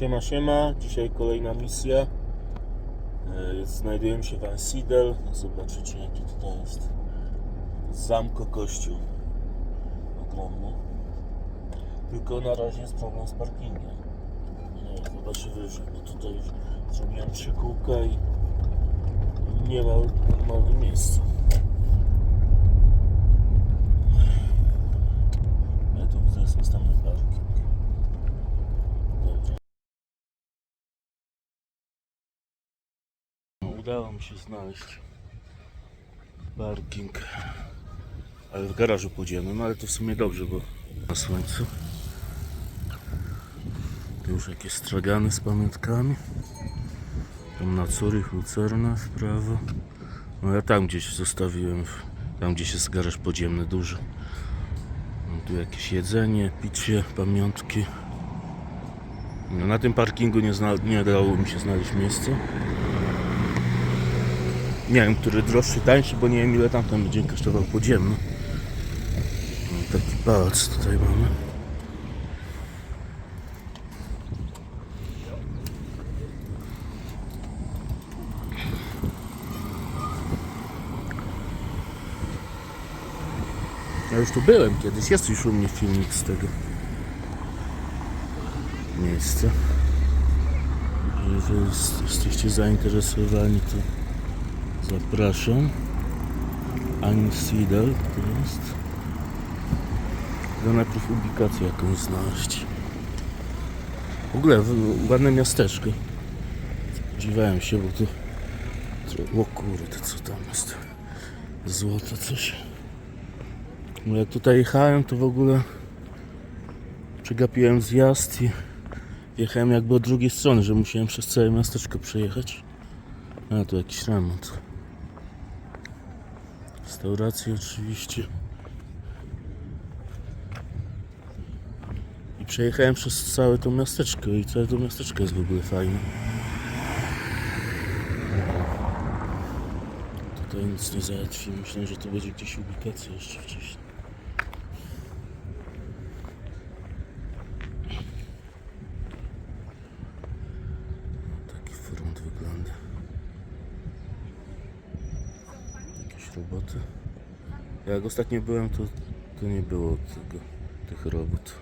Siema, siema. Dzisiaj kolejna misja. E, Znajdujemy się w Ansidel. Zobaczycie jaki tutaj jest zamko kościół. Ogromny. Tylko na razie jest problem z parkingiem. Nie, chyba wyżej, bo tutaj już zrobiłem trzy kółka i nie ma normalnego miejsca. Ja tu widzę jest następny parking. Dobra. No, udało mi się znaleźć parking. Ale w garażu pójdziemy, no ale to w sumie dobrze, bo na słońcu. Tu już jakieś stragany z pamiątkami. Tam na Zurich, Lucerna w prawo. No ja tam gdzieś zostawiłem, tam gdzieś jest garaż podziemny duży. Tu jakieś jedzenie, picie, pamiątki. No, na tym parkingu nie, nie dało mi się znaleźć miejsca. Nie wiem, który droższy, tańszy, bo nie wiem ile tam ten będzie kosztował podziemny. No, taki pałac tutaj mamy. Ja już tu byłem kiedyś, jest już u mnie filmik z tego miejsca. Jeżeli jest- jesteście zainteresowani, to zapraszam. Ani Sidel to jest. Tylko najpierw ubikację jakąś znaleźć. W ogóle ładne miasteczko. Spodziewałem się, bo tu... O kurde, co tam jest? Złoto coś. No jak tutaj jechałem, to w ogóle przegapiłem zjazd i jechałem jakby od drugiej strony, że musiałem przez całe miasteczko przejechać. A tu jakiś remont. Restauracje oczywiście. I przejechałem przez całe to miasteczko i całe to miasteczko jest w ogóle fajne. Tutaj nic nie załatwi. Myślę, że to będzie gdzieś ubikacja jeszcze wcześniej. Taki front wygląda. Jakieś roboty. Jak ostatnio byłem, to, to nie było tego, tych robót.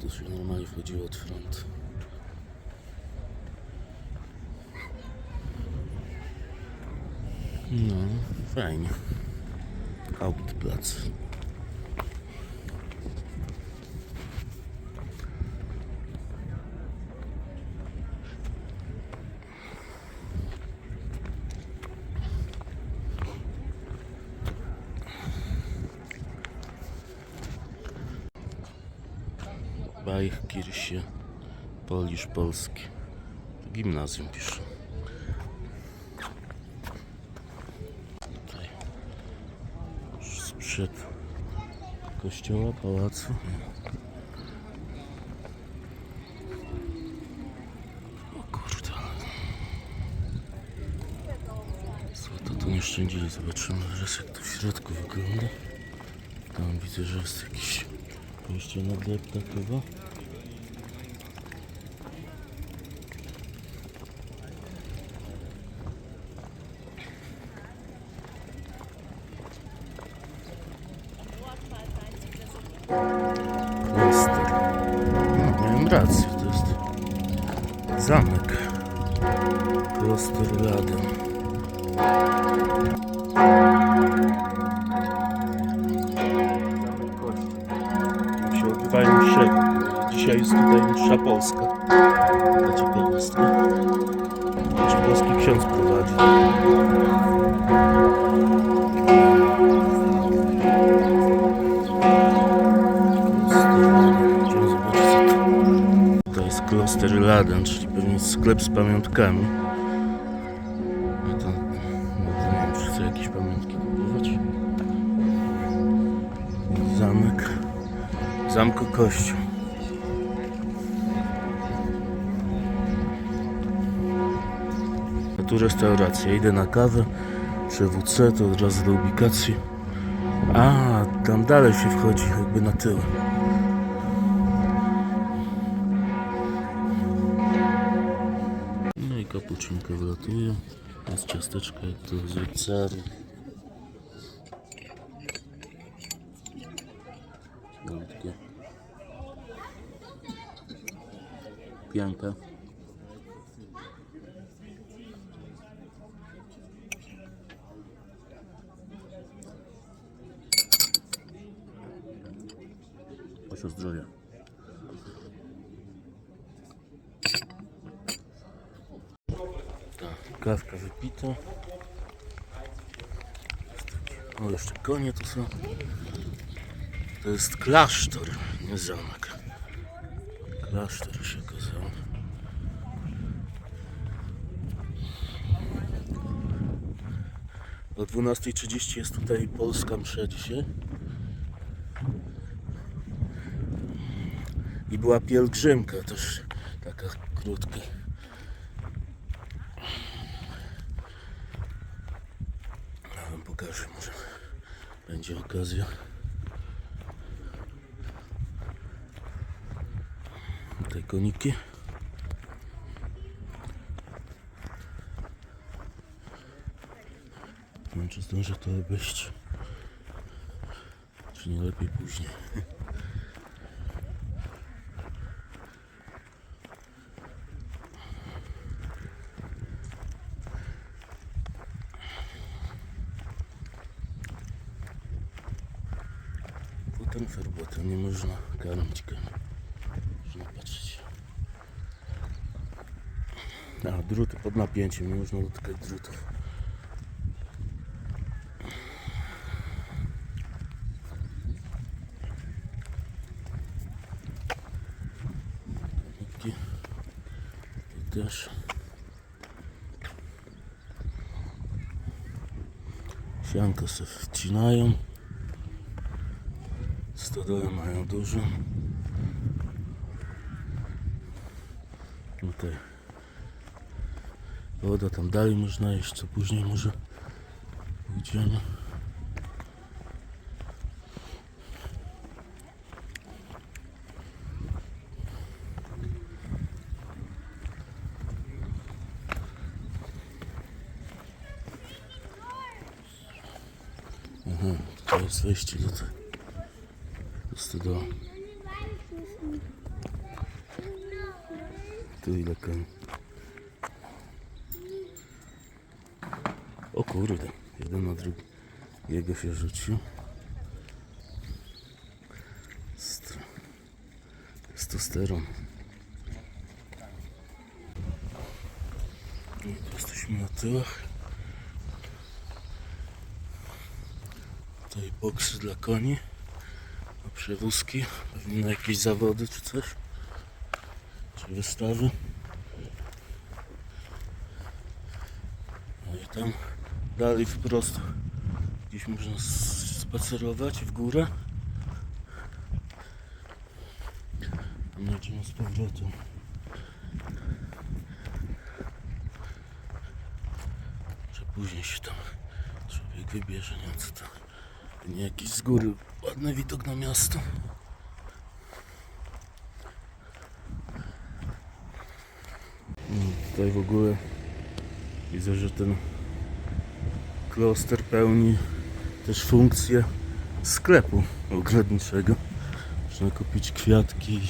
To się normalnie wchodziło od frontu. No, fajnie. Hauptplatz. Bajchkirche, Polisz Polski. Gimnazjum pisze. Tutaj już sprzed kościoła, pałacu. O kurde. Złoto tu nie szczędzili, zobaczymy zaraz jak to w środku wygląda. Tam widzę, że jest jakiś Jeszcze na depta chyba. Kloster. No, miałem rację, to jest zamek. Kloster Odbywają msze. Dzisiaj jest tutaj msza polska. Dla ciekawostka. Czy polski ksiądz prowadzi. To. Jest kloster Laden, czyli pewnie sklep z pamiątkami. Zamku Kościół. Tu restauracja. Idę na kawę, przewódcę, to od razu do ubikacji. A, tam dalej się wchodzi, jakby na tył. No i kapucinkę wlatuje. Jest ciasteczka, jak to z Pianka. Proszę zdrowia. Tak, kawka wypita. O, jeszcze konie tu są. To jest klasztor, nie zamek. Klasztor się okazało. O 12.30 jest tutaj polska msza dzisiaj. I była pielgrzymka też taka krótka. Ja wam pokażę, może będzie okazja. Tutaj koniki. Nie wiem, czy zdążę to obejść. Czy nie lepiej później. Potem ferbotem nie można karmić koni. Można patrzeć. A, druty pod napięciem, nie można dotykać drutów. Koniki. Tu też. Sianko sobie wcinają. Stodoły mają dużo. Tutaj dalej można iść, co później może pójdziemy. Aha, to jest wejście do tego. Do stodoły. Tu ile koni. Kurde, jeden na drugi. Jego się rzucił. St- Testosteron. Jesteśmy na tyłach. Tutaj boksy dla koni. Na przewózki. Pewnie na jakieś zawody czy coś. Czy wystawy. No i tam dalej wprost gdzieś można spacerować w górę. Tam jedziemy z powrotem. Że później się tam człowiek wybierze, nie co. Nie jakiś z góry ładny widok na miasto. Mm, Tutaj w ogóle widzę, że ten kloster pełni też funkcję sklepu ogrodniczego. Można kupić kwiatki,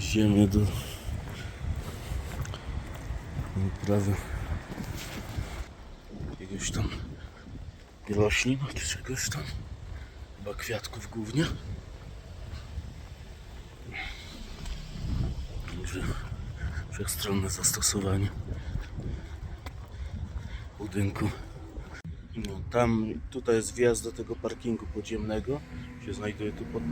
ziemię do uprawy jakiegoś tam roślin czy czegoś tam. Chyba kwiatków głównie. Także wszechstronne zastosowanie budynku. Tam, tutaj jest wjazd do tego parkingu podziemnego. Się znajduje tu pod,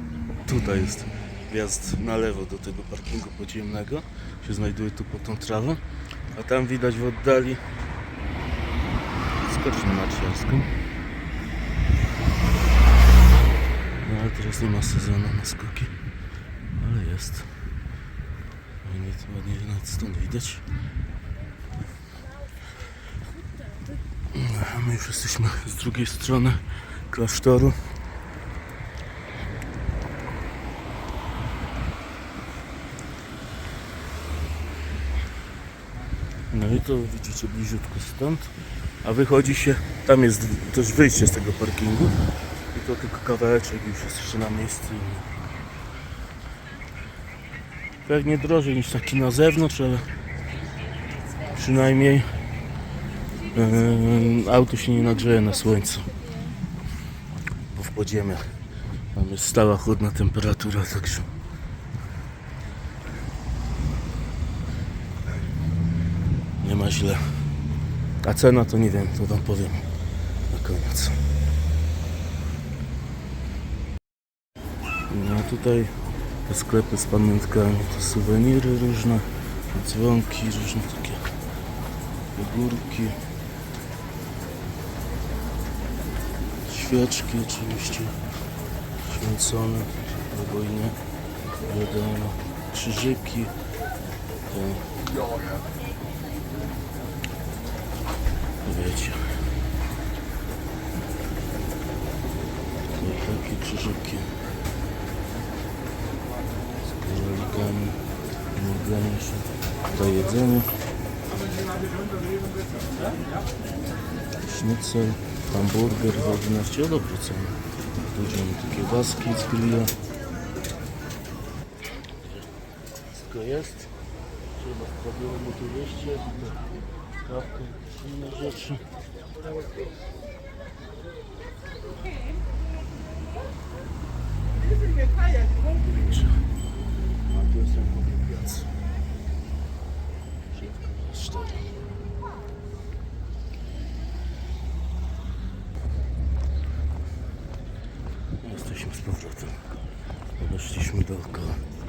tutaj jest wjazd na lewo do tego parkingu podziemnego. Się znajduje tu pod tą trawą. A tam widać w oddali skocznię narciarską. No ale teraz nie ma sezonu na skoki. Ale jest. Fajnie, to ładnie nawet stąd widać. My już jesteśmy z drugiej strony klasztoru. No i to widzicie bliziutko stąd. A wychodzi się, tam jest też wyjście z tego parkingu. I to tylko kawałeczek już jesteście na miejscu. Pewnie drożej niż taki na zewnątrz, ale przynajmniej auto się nie nagrzeje na słońcu. Bo w podziemiach tam jest stała chłodna temperatura, także nie ma źle. A cena to nie wiem, to wam powiem na koniec. No a tutaj te sklepy z pamiątkami, to suweniry różne, dzwonki, różne takie figurki. Świeczki oczywiście, święcone, nie, wiadomo, krzyżyki, te wiecie. Takie krzyżyki z królikami, mruganie się, tutaj jedzenie. Schnitzel, hamburger za 11 dobrze ceny. Będziemy takie kiełbaski z grilla. Wszystko jest. Trzeba sprawdzić mu tu wejście. Sprawkę inne rzeczy. A tu jest jak komunikacja. Szybko, 4. Ağustos, şimdi bakalım.